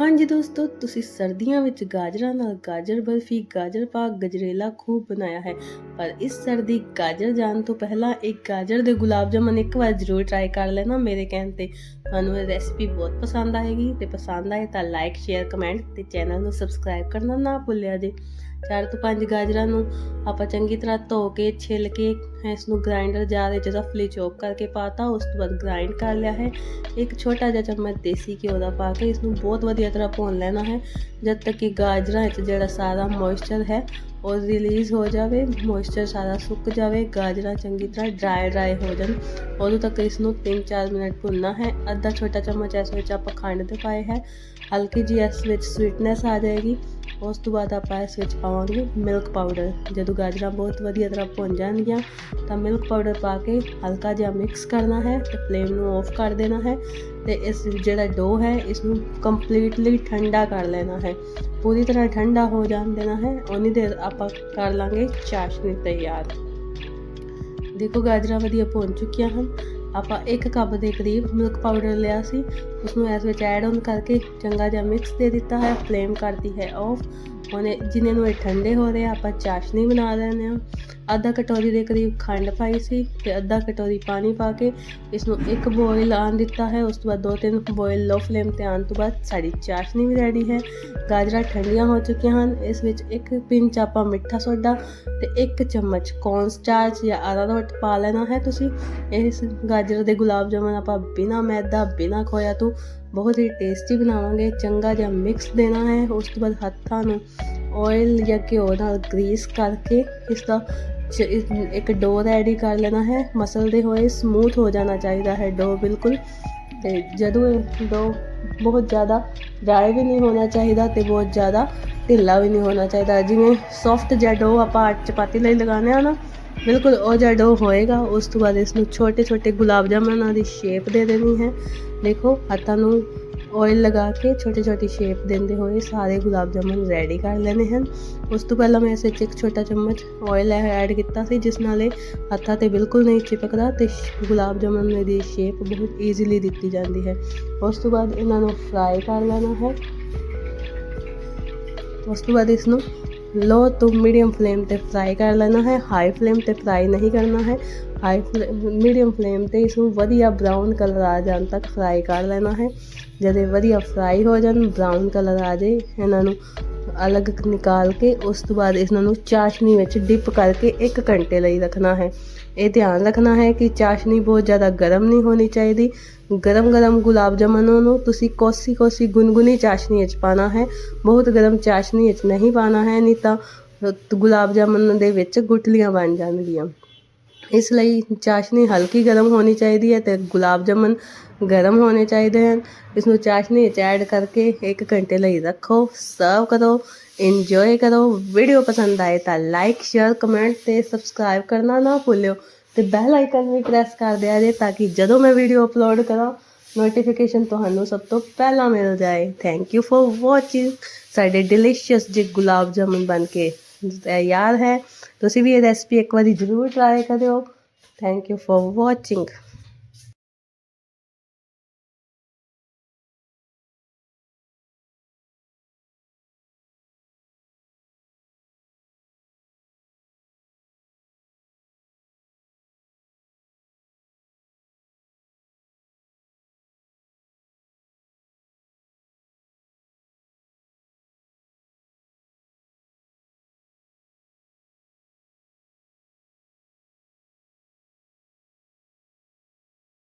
ਹਾਂਜੀ ਦੋਸਤੋ, ਤੁਸੀਂ ਸਰਦੀਆਂ ਵਿੱਚ ਗਾਜਰਾਂ ਨਾਲ ਗਾਜਰ ਬਰਫੀ, ਗਾਜਰ ਪਾਕ, ਗਜਰੇਲਾ ਖੂਬ ਬਣਾਇਆ ਹੈ। ਪਰ ਇਸ ਸਰਦੀ ਗਾਜਰ ਜਾਣ ਤੋਂ ਪਹਿਲਾਂ ਇੱਕ ਗਾਜਰ ਦੇ ਗੁਲਾਬ ਜਾਮਨ ਇੱਕ ਵਾਰ ਜ਼ਰੂਰ ਟਰਾਈ ਕਰ ਲੈਣਾ। ਮੇਰੇ ਕਹਿਣ ਤੇ ਤੁਹਾਨੂੰ ਇਹ ਰੈਸਪੀ ਬਹੁਤ ਪਸੰਦ ਆਏਗੀ ਤੇ ਪਸੰਦ ਆਏ ਤਾਂ ਲਾਈਕ ਸ਼ੇਅਰ ਕਮੈਂਟ ਤੇ ਚੈਨਲ ਨੂੰ ਸਬਸਕ੍ਰਾਈਬ ਕਰਨਾ ਨਾ ਭੁੱਲਿਆ ਜੇ। ਚਾਰ ਤੋਂ ਪੰਜ ਗਾਜਰਾਂ ਨੂੰ ਆਪਾਂ ਚੰਗੀ ਤਰ੍ਹਾਂ ਧੋ ਕੇ, ਛਿੱਲ ਕੇ ਇਸ ਨੂੰ ਗ੍ਰਾਈਂਡਰ ਜਾਰ ਵਿੱਚ ਰਫਲੀ ਚੋਪ ਕਰਕੇ ਪਾਤਾ। ਉਸ ਤੋਂ ਬਾਅਦ ਗ੍ਰਾਈਂਡ ਕਰ ਲਿਆ ਹੈ। ਇੱਕ ਛੋਟਾ ਜਿਹਾ ਚਮਚ ਦੇਸੀ ਘਿਓ ਦਾ ਪਾ ਕੇ ਇਸ ਨੂੰ ਬਹੁਤ ਵਧੀਆ ਤਰ੍ਹਾਂ ਭੁੰਨ ਲੈਣਾ ਹੈ। ਜਦ ਤੱਕ ਕਿ ਗਾਜਰਾਂ ਵਿੱਚ ਜਿਹੜਾ ਸਾਰਾ ਮੋਇਸਚਰ ਹੈ, ਉਹ ਰਿਲੀਜ਼ ਹੋ ਜਾਵੇ। ਮੋਇਸਚਰ ਸਾਰਾ ਸੁੱਕ ਜਾਵੇ, ਗਾਜਰਾਂ ਚੰਗੀ ਤਰ੍ਹਾਂ ਡਰਾਈ ਡਰਾਈ ਹੋ ਜਾਣ। ਉਦੋਂ ਤੱਕ ਇਸ ਨੂੰ 3-4 ਮਿੰਟ ਭੁੰਨਣਾ ਹੈ। ਅੱਧਾ ਛੋਟਾ ਚਮਚ ਇਸ ਵਿੱਚ ਆਪਾਂ ਖੰਡ ਦੇ ਪਾਏ ਹੈ। ਹਲਕੀ ਜਿਹੀ ਇਸ ਵਿੱਚ ਸਵੀਟਨੈਸ ਆ ਜਾਏਗੀ। ਉਸ ਤੋਂ ਬਾਅਦ ਆਪਾਂ ਇਸ ਵਿੱਚ ਪਾਵਾਂਗੇ ਮਿਲਕ ਪਾਊਡਰ ਜਦੋਂ ਗਾਜਰਾਂ ਬਹੁਤ ਵਧੀਆ ਤਰ੍ਹਾਂ ਭੁੰਨ ਜਾਣਗੀਆਂ, ਤਾਂ ਮਿਲਕ ਪਾਊਡਰ ਪਾ ਕੇ ਹਲਕਾ ਜਿਹਾ ਮਿਕਸ ਕਰਨਾ ਹੈ ਤੇ ਫਲੇਮ ਨੂੰ ਆਫ ਕਰ ਦੇਣਾ ਹੈ ਤੇ ਇਸ ਜਿਹੜਾ ਡੋ ਹੈ ਇਸ ਨੂੰ ਕੰਪਲੀਟਲੀ ਠੰਡਾ ਕਰ ਲੈਣਾ ਹੈ। ਪੂਰੀ ਤਰ੍ਹਾਂ ਠੰਡਾ ਹੋ ਜਾਣ ਦੇਣਾ ਹੈ ਉਨੀ ਦੇਰ ਆਪਾਂ ਕਰ ਲਾਂਗੇ ਚਾਸ਼ਨੀ ਤਿਆਰ। ਦੇਖੋ ਗਾਜਰਾਂ ਵਧੀਆ ਭੁੰਨ ਚੁੱਕੀਆਂ ਹਨ। ਆਪਾਂ 1 ਕੱਪ ਦੇ ਕਰੀਬ ਮਿਲਕ ਪਾਊਡਰ ਲਿਆ ਸੀ। ਉਸ ਨੂੰ ਇਸ ਵਿੱਚ ਐਡ ਆਨ ਕਰਕੇ ਚੰਗਾ ਜਿਹਾ ਮਿਕਸ ਦੇ ਦਿੱਤਾ ਹੈ ਫਲੇਮ ਕਰਦੀ ਹੈ ਆਫ ਉਹਨੇ ਜਿਨ੍ਹਾਂ ਨੂੰ ਇਹ ਠੰਡੇ ਹੋ ਰਹੇ ਆ, ਆਪਾਂ ਚਾਸ਼ਨੀ ਬਣਾ ਲੈਣੇ ਆ ਅੱਧਾ ਕਟੋਰੀ ਦੇ ਕਰੀਬ ਖੰਡ ਪਾਈ ਸੀ ਤੇ ਅੱਧਾ ਕਟੋਰੀ ਪਾਣੀ ਪਾ ਕੇ ਇਸ ਨੂੰ ਇੱਕ ਬੋਇਲ ਆਣ ਦਿੱਤਾ ਹੈ। ਉਸ ਤੋਂ ਬਾਅਦ ਦੋ ਤਿੰਨ ਬੋਇਲ ਲੋ ਫਲੇਮ ਤੇ ਆਉਣ ਤੋਂ ਬਾਅਦ ਸਾਡੀ ਚਾਸ਼ਨੀ ਵੀ ਰੈਡੀ ਹੈ। ਗਾਜਰਾਂ ਠੰਡੀਆਂ ਹੋ ਚੁੱਕੀਆਂ ਹਨ। ਇਸ ਵਿੱਚ ਇੱਕ ਪਿੰਚ ਆਪਾਂ ਮਿੱਠਾ ਸੋਡਾ ਤੇ ਇੱਕ ਚਮਚ ਕੌਰਨ ਸਟਾਰਚ ਜਾਂ ਅਰਾਰੋਟ ਪਾ ਲੈਣਾ ਹੈ। ਤੁਸੀਂ ਇਸ ਗਾਜਰ ਦੇ ਗੁਲਾਬ ਜਾਮਨ ਆਪਾਂ ਬਿਨਾ ਮੈਦਾ, ਬਿਨਾ ਖੋਇਆ ਤੋਂ ਬਹੁਤ ਹੀ ਟੇਸਟੀ ਬਣਾਵਾਂਗੇ। ਚੰਗਾ ਜਿਹਾ ਮਿਕਸ ਦੇਣਾ ਹੈ। ਉਸ ਤੋਂ ਬਾਅਦ ਹੱਥਾਂ ਨੂੰ ਆਇਲ ਜਾਂ ਘਿਓ ਨਾਲ ਗਰੀਸ ਕਰਕੇ ਇਸ ਦਾ ਇੱਕ ਡੋ ਰੈਡੀ ਕਰ ਲੈਣਾ ਹੈ ਮਸਲਦੇ ਹੋਏ ਸਮੂਥ ਹੋ ਜਾਣਾ ਚਾਹੀਦਾ ਹੈ ਡੋ ਬਿਲਕੁਲ। ਤੇ ਜਦੋਂ ਇਹ ਡੋ ਬਹੁਤ ਜ਼ਿਆਦਾ ਡਰਾਈ ਵੀ ਨਹੀਂ ਹੋਣਾ ਚਾਹੀਦਾ ਤੇ ਬਹੁਤ ਜ਼ਿਆਦਾ ਢਿੱਲਾ ਵੀ ਨਹੀਂ ਹੋਣਾ ਚਾਹੀਦਾ। ਜਿਵੇਂ ਸੌਫਟ ਜਿਹਾ ਡੋ ਆਪਾਂ ਚਪਾਤੀ ਲਈ ਲਗਾਉਂਦੇ ਆ ਨਾ, ਬਿਲਕੁਲ ਉਹ ਜਿਹਾ ਡੋ ਹੋਏਗਾ, ਉਸ ਤੋਂ ਬਾਅਦ ਇਸ ਨੂੰ ਛੋਟੇ ਛੋਟੇ ਗੁਲਾਬ ਜਾਮਨਾਂ ਦੀ ਸ਼ੇਪ ਦੇ ਦੇਣੀ ਹੈ। ਦੇਖੋ, ਹੱਥਾਂ ਨੂੰ ਆਇਲ ਲਗਾ ਕੇ ਛੋਟੀ ਛੋਟੀ ਸ਼ੇਪ ਦਿੰਦੇ ਹੋਏ ਸਾਰੇ ਗੁਲਾਬ ਜਾਮਨ ਰੈਡੀ ਕਰ ਲੈਣੇ ਹਨ। ਉਸ ਤੋਂ ਪਹਿਲਾਂ ਮੈਂ ਇਸ ਵਿੱਚ ਇੱਕ ਛੋਟਾ ਚਮਚ ਆਇਲ ਐਡ ਕੀਤਾ ਸੀ, ਜਿਸ ਨਾਲ ਇਹ ਹੱਥਾਂ ਤੇ ਬਿਲਕੁਲ ਨਹੀਂ ਚਿਪਕਦਾ ਤੇ ਸ਼- ਗੁਲਾਬ ਜਾਮਨ ਦੀ ਸ਼ੇਪ ਬਹੁਤ ਈਜ਼ੀਲੀ ਦਿੱਤੀ ਜਾਂਦੀ ਹੈ। ਉਸ ਤੋਂ ਬਾਅਦ ਇਹਨਾਂ ਨੂੰ ਫਰਾਈ ਕਰ ਲੈਣਾ ਹੈ। ਉਸ ਤੋਂ ਬਾਅਦ ਇਸ ਨੂੰ ਲੋ, ਤੋਂ ਮੀਡੀਅਮ ਫਲੇਮ ਤੇ ਫਰਾਈ ਕਰ ਲੈਣਾ ਹੈ ਹਾਈ ਫਲੇਮ ਤੇ ਫਰਾਈ ਨਹੀਂ ਕਰਨਾ ਹੈ ਹਾਈ ਮੀਡੀਅਮ ਫਲੇਮ ਤੇ ਇਸ ਨੂੰ ਵਧੀਆ ਬ੍ਰਾਊਨ ਕਲਰ ਆ ਜਾਣ ਤੱਕ ਫਰਾਈ ਕਰ ਲੈਣਾ ਹੈ। ਜਦੋਂ ਵਧੀਆ ਫਰਾਈ ਹੋ ਜਾਣ ਬ੍ਰਾਊਨ ਕਲਰ ਆ ਜਾਏ, ਇਹਨਾਂ ਨੂੰ ਅਲੱਗ ਨਿਕਾਲ ਕੇ ਉਸ ਤੋਂ ਬਾਅਦ ਇਹਨਾਂ ਨੂੰ ਚਾਸ਼ਨੀ ਵਿੱਚ ਡਿਪ ਕਰਕੇ 1 ਘੰਟੇ ਲਈ ਰੱਖਣਾ ਹੈ। ਇਹ ਧਿਆਨ ਰੱਖਣਾ ਹੈ ਕਿ ਚਾਸ਼ਨੀ ਬਹੁਤ ਜ਼ਿਆਦਾ ਗਰਮ ਨਹੀਂ ਹੋਣੀ ਚਾਹੀਦੀ। ਗਰਮ ਗਰਮ ਗੁਲਾਬ ਜਾਮਨੋਂ ਨੂੰ ਤੁਸੀਂ ਕੋਸੀ ਕੋਸੀ ਗੁਨਗੁਨੀ ਚਾਸ਼ਨੀ ਵਿੱਚ ਪਾਣਾ ਹੈ। ਬਹੁਤ ਗਰਮ ਚਾਸ਼ਨੀ ਵਿੱਚ ਨਹੀਂ ਪਾਣਾ ਹੈ, ਨਹੀਂ ਤਾਂ ਗੁਲਾਬ ਜਾਮਨ ਦੇ ਵਿੱਚ ਗੁਟਲੀਆਂ ਬਣ ਜਾਣਗੀਆਂ ਇਸ ਲਈ ਚਾਸ਼ਨੀ ਹਲਕੀ ਗਰਮ ਹੋਣੀ ਚਾਹੀਦੀ ਹੈ ਤੇ ਗੁਲਾਬ ਜਾਮਨ ਗਰਮ ਹੋਣੇ ਚਾਹੀਦੇ ਹਨ। ਇਸ ਨੂੰ ਚਾਸ਼ਨੀ ਵਿੱਚ ਐਡ ਕਰਕੇ 1 ਘੰਟੇ ਲਈ ਰੱਖੋ, ਸਰਵ ਕਰੋ ਇੰਜੋਏ ਕਰੋ। ਵੀਡੀਓ ਪਸੰਦ ਆਏ ਤਾਂ ਲਾਈਕ ਸ਼ੇਅਰ ਕਮੈਂਟ ਤੇ ਸਬਸਕ੍ਰਾਈਬ ਕਰਨਾ ਨਾ ਭੁੱਲਿਓ ਤੇ ਬੈਲ ਆਈਕਨ ਵੀ ਪ੍ਰੈਸ ਕਰ ਦਿਆ ਜੇ ਤਾਂ ਕਿ ਜਦੋਂ ਮੈਂ ਵੀਡੀਓ ਅਪਲੋਡ ਕਰਾਂ ਨੋਟੀਫਿਕੇਸ਼ਨ ਤੁਹਾਨੂੰ ਸਭ ਤੋਂ ਪਹਿਲਾਂ ਮਿਲ ਜਾਏ। ਥੈਂਕ ਯੂ ਫॉर ਵਾਚਿੰਗ ਸਾਡੇ ਡਿਲੀਸ਼ੀਅਸ ਜੇ ਗੁਲਾਬ ਜਾਮਨ ਬਣ ਕੇ ਤਿਆਰ ਹੈ। ਤੁਸੀਂ ਵੀ ਇਹ ਰੈਸਪੀ ਇੱਕ ਵਾਰੀ ਜ਼ਰੂਰ ਟਰਾਈ ਕਰਿਓ। Thank you for watching